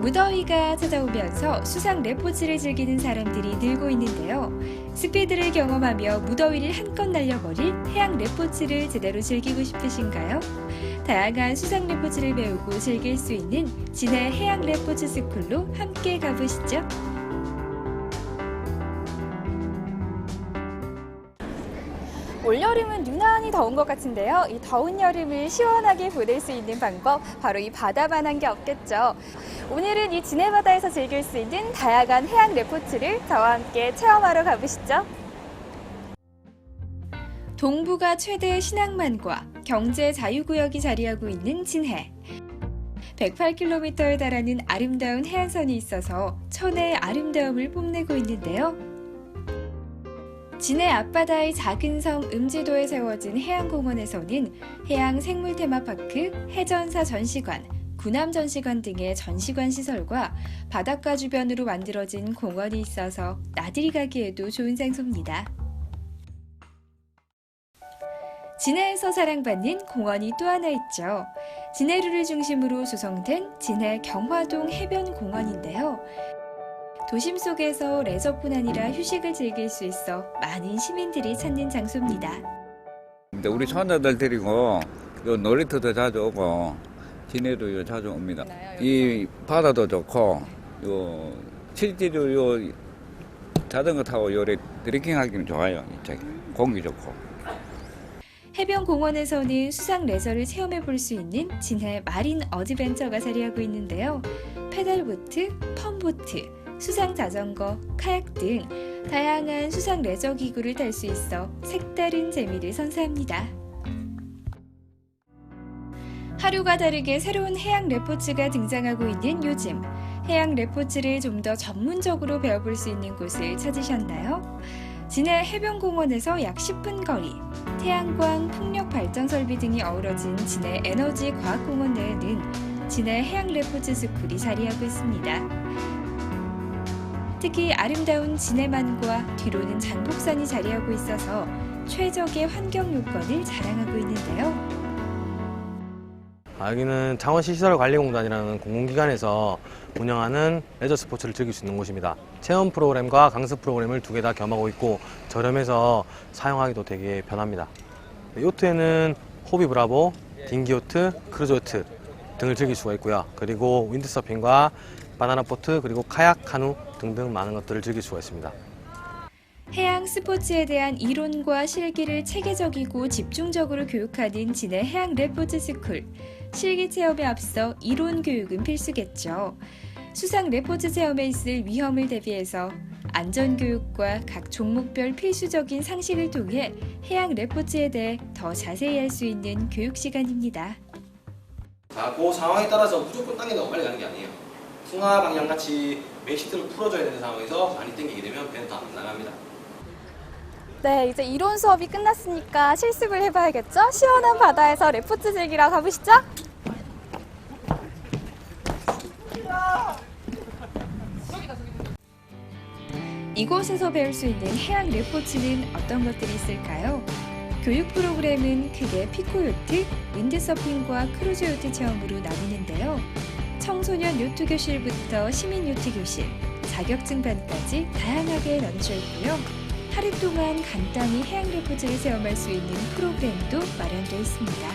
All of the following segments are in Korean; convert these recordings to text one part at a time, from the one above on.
무더위가 찾아오면서 수상 레포츠를 즐기는 사람들이 늘고 있는데요. 스피드를 경험하며 무더위를 한껏 날려버릴 해양 레포츠를 제대로 즐기고 싶으신가요? 다양한 수상 레포츠를 배우고 즐길 수 있는 진해 해양 레포츠 스쿨로 함께 가보시죠. 올여름은 유난히 더운 것 같은데요. 이 더운 여름을 시원하게 보낼 수 있는 방법, 바로 이 바다만 한 게 없겠죠. 오늘은 이 진해 바다에서 즐길 수 있는 다양한 해양 레포츠를 저와 함께 체험하러 가보시죠. 동부가 최대 신항만과 경제 자유구역이 자리하고 있는 진해. 108km에 달하는 아름다운 해안선이 있어서 천혜의 아름다움을 뽐내고 있는데요. 진해 앞바다의 작은 섬 음지도에 세워진 해양공원에서는 해양 생물 테마파크, 해전사 전시관, 군함 전시관 등의 전시관 시설과 바닷가 주변으로 만들어진 공원이 있어서 나들이 가기에도 좋은 장소입니다. 진해에서 사랑받는 공원이 또 하나 있죠. 진해루를 중심으로 조성된 진해 경화동 해변공원인데요. 도심 속에서 레저뿐 아니라 휴식을 즐길 수 있어 많은 시민들이 찾는 장소입니다. 근데 우리 손자들 데리고 요 놀이터도 자주 오고 진해도 요 자주 옵니다. 이 바다도 좋고 요 실제로 요 자전거 타고 요래 드래킹 하기는 좋아요. 이쪽에 공기 좋고. 해변 공원에서는 수상 레저를 체험해 볼 수 있는 진해 마린 어드벤처가 자리하고 있는데요. 페달보트, 펌보트, 수상 자전거, 카약 등 다양한 수상 레저 기구를 탈 수 있어 색다른 재미를 선사합니다. 하루가 다르게 새로운 해양 레포츠가 등장하고 있는 요즘 해양 레포츠를 좀 더 전문적으로 배워볼 수 있는 곳을 찾으셨나요? 진해 해변공원에서 약 10분 거리 태양광 풍력 발전 설비 등이 어우러진 진해 에너지 과학공원 내에는 진해 해양 레포츠 스쿨이 자리하고 있습니다. 특히 아름다운 진해만과 뒤로는 장복산이 자리하고 있어서 최적의 환경 요건을 자랑하고 있는데요. 아, 여기는 창원시시설관리공단이라는 공공기관에서 운영하는 레저 스포츠를 즐길 수 있는 곳입니다. 체험 프로그램과 강습 프로그램을 두 개 다 겸하고 있고 저렴해서 사용하기도 되게 편합니다. 요트에는 호비 브라보, 딩기 요트, 크루즈 요트 등을 즐길 수가 있고요. 그리고 윈드서핑과 바나나 보트 그리고 카약, 카누 등등 많은 것들을 즐길 수가 있습니다. 해양 스포츠에 대한 이론과 실기를 체계적이고 집중적으로 교육하는 진해 해양 레포츠 스쿨. 실기 체험에 앞서 이론 교육은 필수겠죠. 수상 레포츠 체험에 있을 위험을 대비해서 안전 교육과 각 종목별 필수적인 상식을 통해 해양 레포츠에 대해 더 자세히 알수 있는 교육 시간입니다. 자, 그 상황에 따라서 무조건 당긴다고 빨리 가는 게 아니에요. 승하 방향 같이 맥시트를 풀어줘야 되는 상황에서 많이 당기게 되면 배는 다 나갑니다. 네, 이제 이론 수업이 끝났으니까 실습을 해봐야겠죠? 시원한 바다에서 레포츠 즐기러 가보시죠. 이곳에서 배울 수 있는 해양 레포츠는 어떤 것들이 있을까요? 교육 프로그램은 크게 피코요트, 윈드서핑과 크루즈 요트 체험으로 나뉘는데요. 청소년 요트 교실부터 시민 요트 교실, 자격증반까지 다양하게 있고요. 하루 동안 간단히 해양 레포츠를 체험할 수 있는 프로그램도 마련되어 있습니다.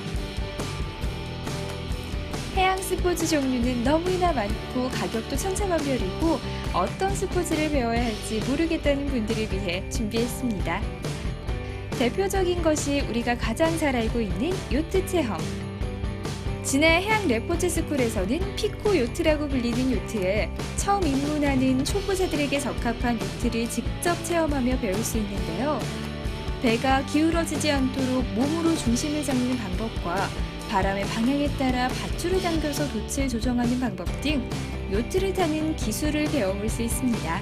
해양 스포츠 종류는 너무나 많고 가격도 천차만별이고 어떤 스포츠를 배워야 할지 모르겠다는 분들을 위해 준비했습니다. 대표적인 것이 우리가 가장 잘 알고 있는 요트 체험. 진해 해양 레포츠 스쿨에서는 피코 요트라고 불리는 요트에 처음 입문하는 초보자들에게 적합한 요트를 직접 체험하며 배울 수 있는데요. 배가 기울어지지 않도록 몸으로 중심을 잡는 방법과 바람의 방향에 따라 밧줄을 당겨서 돛을 조정하는 방법 등 요트를 타는 기술을 배워볼 수 있습니다.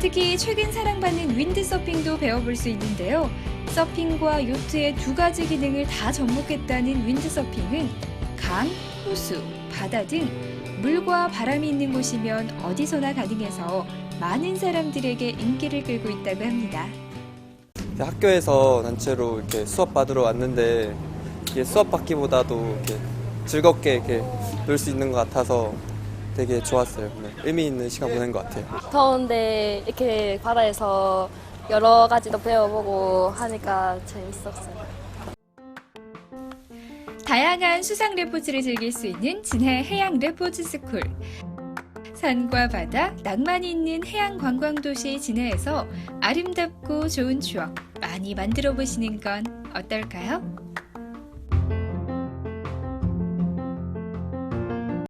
특히 최근 사랑받는 윈드서핑도 배워볼 수 있는데요. 서핑과 요트의 두 가지 기능을 다 접목했다는 윈드서핑은 강, 호수, 바다 등 물과 바람이 있는 곳이면 어디서나 가능해서 많은 사람들에게 인기를 끌고 있다고 합니다. 학교에서 단체로 이렇게 수업 받으러 왔는데 이게 수업 받기보다도 이렇게 즐겁게 이렇게 놀 수 있는 것 같아서 되게 좋았어요. 네, 의미 있는 시간 보낸 것 같아요. 더운데 이렇게 바다에서 여러 가지도 배워보고 하니까 재밌었어요. 다양한 수상 레포츠를 즐길 수 있는 진해 해양 레포츠 스쿨. 산과 바다, 낭만이 있는 해양 관광 도시 진해에서 아름답고 좋은 추억 많이 만들어 보시는 건 어떨까요?